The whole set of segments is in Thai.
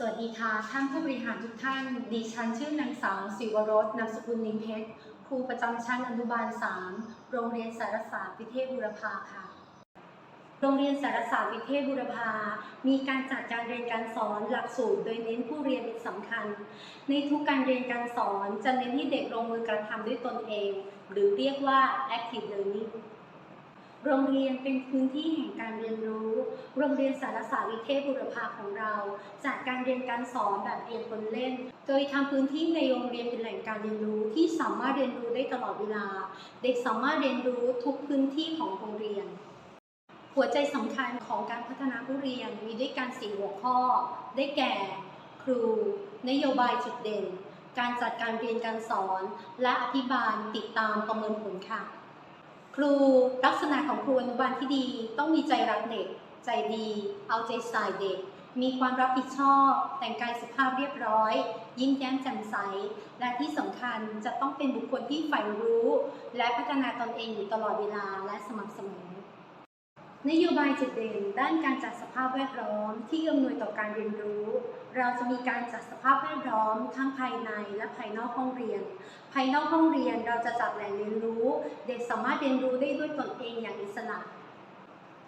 สวัสดีค่ะ ท่านผู้บริหารทุกท่าน ดิฉันชื่อนางสาวศิวรสนามสกุลนิมเพชร ครูประจำชั้นอนุบาล 3 โรงเรียนสารศาสตร์วิเทศบุรพาค่ะ โรงเรียนสารศาสตร์วิเทศบุรพา มีการจัดการเรียนการสอนหลักสูตร โดยเน้นผู้เรียนเป็นสำคัญ ในทุกการเรียนการสอนจะเน้นให้เด็กลงมือการทำด้วยตนเอง หรือเรียกว่า active learning โรงเรียนเป็นพื้นที่แห่งการเรียนรู้ โรงเรียนสารศาสตร์วิเทศบุรพาของเราจัดการเรียนการสอนแบบเรียนคนเล่น โดยทำพื้นที่ในโรงเรียนเป็นแหล่งการเรียนรู้ที่สามารถเรียนรู้ได้ตลอดเวลา เด็กสามารถเรียนรู้ทุกพื้นที่ของโรงเรียน หัวใจสำคัญของการพัฒนาผู้เรียนมีด้วยการสี่หัวข้อ ได้แก่ ครู นโยบายจุดเด่น การจัดการเรียนการสอน และอภิบาลติดตามประเมินผลค่ะ ครูลักษณะของครูอนุบาลที่ดี ต้องมีใจรักเด็ก ใจดี เอาใจใส่เด็ก มีความรับผิดชอบ แต่งกายสุภาพเรียบร้อย ยิ้มแย้มแจ่มใส และที่สำคัญจะต้องเป็นบุคคลที่ใฝ่รู้ และพัฒนาตนเองอยู่ตลอดเวลาและสม่ำเสมอ นโยบายจุดเด่นด้านการจัดสภาพแวดล้อมที่อำนวยต่อการเรียนรู้ เราจะมีการจัดสภาพแวดล้อมทั้งภายในและภายนอกห้องเรียน ภายนอกห้องเรียนเราจะจัดแหล่งเรียนรู้ เด็กสามารถเรียนรู้ได้ด้วยตนเองอย่างอิสระ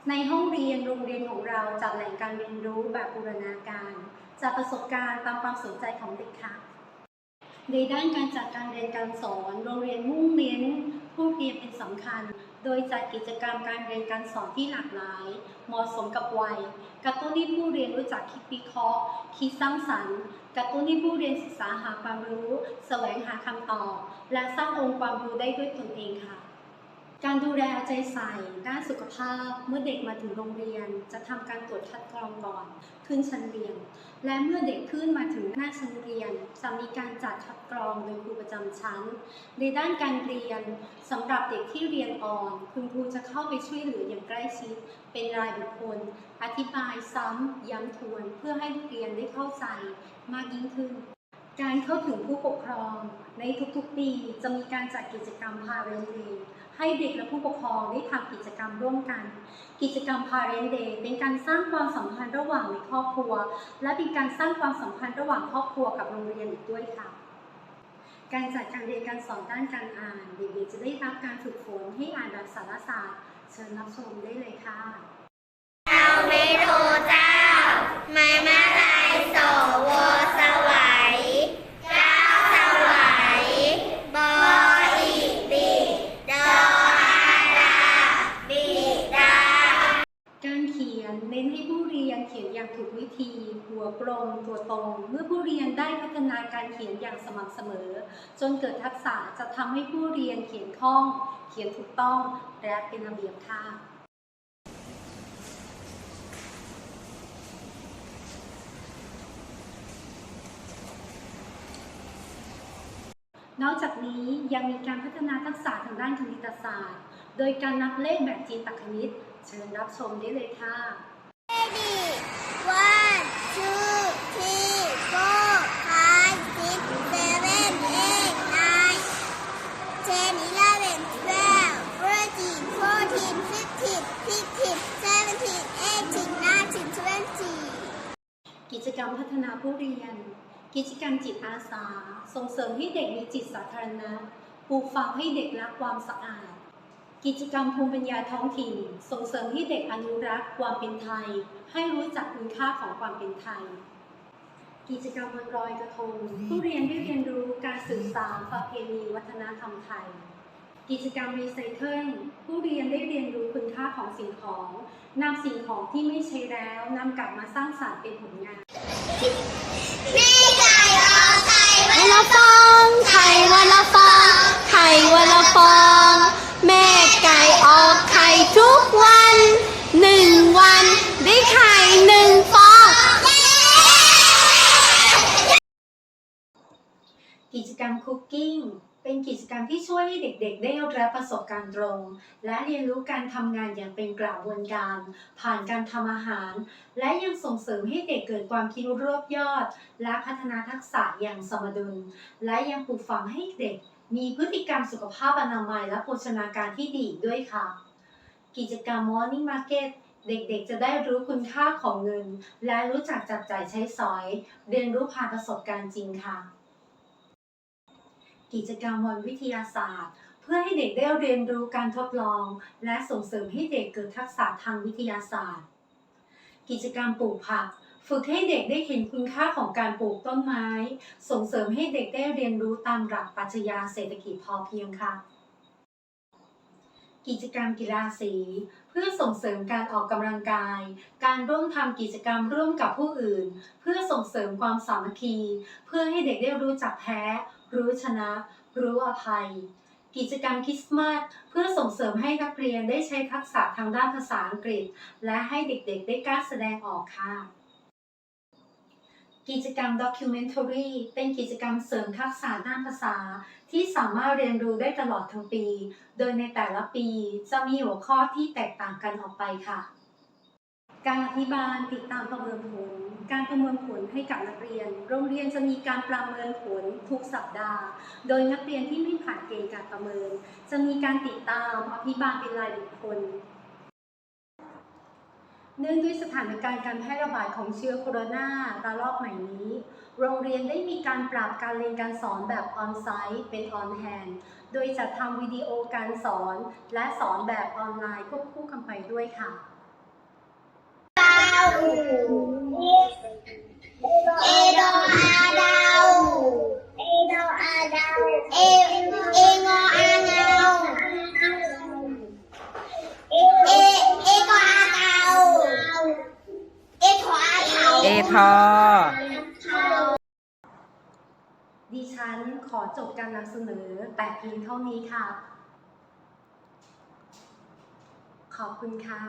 ในห้องเรียนโรงเรียนของเราจัดแหล่งการเรียนรู้แบบบูรณาการจากประสบการณ์ตามความสนใจของเด็กค่ะในด้านการจัดการเรียนการสอน โรงเรียนมุ่งเน้น ผู้เรียนเป็นสำคัญ โดยจัดกิจกรรมการเรียนการสอนที่หลากหลาย เหมาะสมกับวัย กระตุ้นให้ผู้เรียนรู้จักคิดวิเคราะห์ คิดสร้างสรรค์ กระตุ้นให้ผู้เรียนศึกษาหาความรู้ แสวงหาคำตอบ และสร้างองค์ความรู้ได้ด้วยตนเองค่ะ การดูแลเอาใจใส่ด้านสุขภาพเมื่อเด็กมาถึงโรงเรียน จะทำการตรวจคัดกรองก่อนขึ้นชั้นเรียน และเมื่อเด็กขึ้นมาถึงหน้าชั้นเรียน จะมีการจัดคัดกรองโดยครูประจำชั้น ในด้านการเรียนสำหรับเด็กที่เรียนอ่อน คุณครูจะเข้าไปช่วยเหลืออย่างใกล้ชิด เป็นรายบุคคล อธิบายซ้ำย้ำทวน เพื่อให้เรียนได้เข้าใจมากยิ่งขึ้น การเข้าถึงผู้ปกครองในทุกๆปีจะมีการจัดกิจกรรม Parent Day ให้เด็กและผู้ปกครองได้ทำกิจกรรมร่วมกัน กิจกรรม Parent Day เป็นการสร้างความสัมพันธ์ระหว่างในครอบครัว และเป็นการสร้างความสัมพันธ์ระหว่างครอบครัวกับโรงเรียนอีกด้วยค่ะ การจัดการเรียนการสอนด้านการอ่าน เด็กๆจะได้รับการฝึกฝนให้อ่านแบบสารศาสตร์ เชิญรับชมได้เลยค่ะเราไม่รู้เจ้าไม่มา กลมตัวตรง เมื่อผู้เรียนได้พัฒนาการเขียนอย่างสม่ำเสมอ จนเกิดทักษะจะทำให้ผู้เรียนเขียนคล่อง เขียนถูกต้องและเป็นระเบียบค่ะนอกจากนี้ยังมีการพัฒนาทักษะทางด้านคณิตศาสตร์ โดยการนับเลขแบบจีนตักคณิต เชิญรับชมได้เลยค่ะ One, two, 10, 11, 12, 13, 14, 15, 16, 17, 18, 19, 20 กิจกรรมพัฒนาผู้เรียน กิจกรรมจิตอาสา ส่งเสริมให้เด็กมีจิตสาธารณะปลูกฝังให้เด็กรักความสะอาด กิจกรรมภูมิปัญญาท้องถิ่น ส่งเสริมให้เด็กอนุรักษ์ความเป็นไทย ให้รู้จักคุณค่าของความเป็นไทย กิจกรรมวันลอยกระทง ผู้เรียนได้เรียนรู้การสื่อสารประเพณีวัฒนธรรมไทย กิจกรรมรีไซเคิลผู้เรียนได้เรียนรู้คุณค่าของสิ่งของนำสิ่งของที่ไม่ใช้แล้วนำกลับมาสร้างสรรค์เป็นผลงานแม่ไก่รอใส่ไว้แล้วฟอง กิจกรรมคุกกิ้งเป็นกิจกรรมที่ช่วยให้เด็กๆ ได้รับประสบการณ์ตรง และเรียนรู้การทำงานอย่างเป็นกระบวนการ ผ่านการทำอาหาร และยังส่งเสริมให้เด็กเกิดความคิดรอบยอด และพัฒนาทักษะอย่างสมดุล และยังปลูกฝังให้เด็ก มีพฤติกรรมสุขภาพอนามัยและโภชนาการที่ดีด้วยค่ะ กิจกรรม Morning Market เด็กๆ จะได้รู้คุณค่าของเงิน และรู้จักจับจ่ายใช้สอย เรียนรู้ผ่านประสบการณ์จริงค่ะ กิจกรรมวันวิทยาศาสตร์ เพื่อให้เด็กได้เรียนรู้การทดลอง และส่งเสริมให้เด็กเกิดทักษะทางวิทยาศาสตร์ กิจกรรมปลูกผัก ฝึกให้เด็กได้เห็นคุณค่าของการปลูกต้นไม้ ส่งเสริมให้เด็กได้เรียนรู้ตามหลักปรัชญาเศรษฐกิจพอเพียงค่ะกิจกรรมกีฬาสี เพื่อส่งเสริมการออกกำลังกาย การร่วมทำกิจกรรมร่วมกับผู้อื่น เพื่อส่งเสริมความสามัคคี เพื่อให้เด็กได้รู้จักแพ้ รู้ชนะ รู้อภัย กิจกรรมคริสต์มาสเพื่อส่งเสริมให้นักเรียนได้ใช้ทักษะทางด้านภาษาอังกฤษ และให้เด็กๆ ได้กล้าแสดงออกค่ะ กิจกรรม Documentary เป็นกิจกรรมเสริมทักษะด้านภาษา ที่สามารถเรียนรู้ได้ตลอดทั้งปี โดยในแต่ละปีจะมีหัวข้อที่แตกต่างกันออกไปค่ะ การอธิบายติดตามประเมินผล การประเมินผลให้กับนักเรียน โรงเรียนจะมีการประเมินผลทุกสัปดาห์ โดยนักเรียนที่ไม่ผ่านเกณฑ์การประเมิน จะมีการติดตามอภิบาลเป็นรายบุคคล เนื่องด้วยสถานการณ์การแพร่ระบาดของเชื้อโคโรนาระลอกใหม่นี้ โรงเรียนได้มีการปรับการเรียนการสอนแบบออนไซต์เป็นออนแฮนโดยจัดทำวิดีโอการสอน และสอนแบบออนไลน์ควบคู่กันไปด้วยค่ะ เอทอ ดิฉันขอจบการนำเสนอแต่เพียงเท่านี้ค่ะ ขอบคุณค่ะ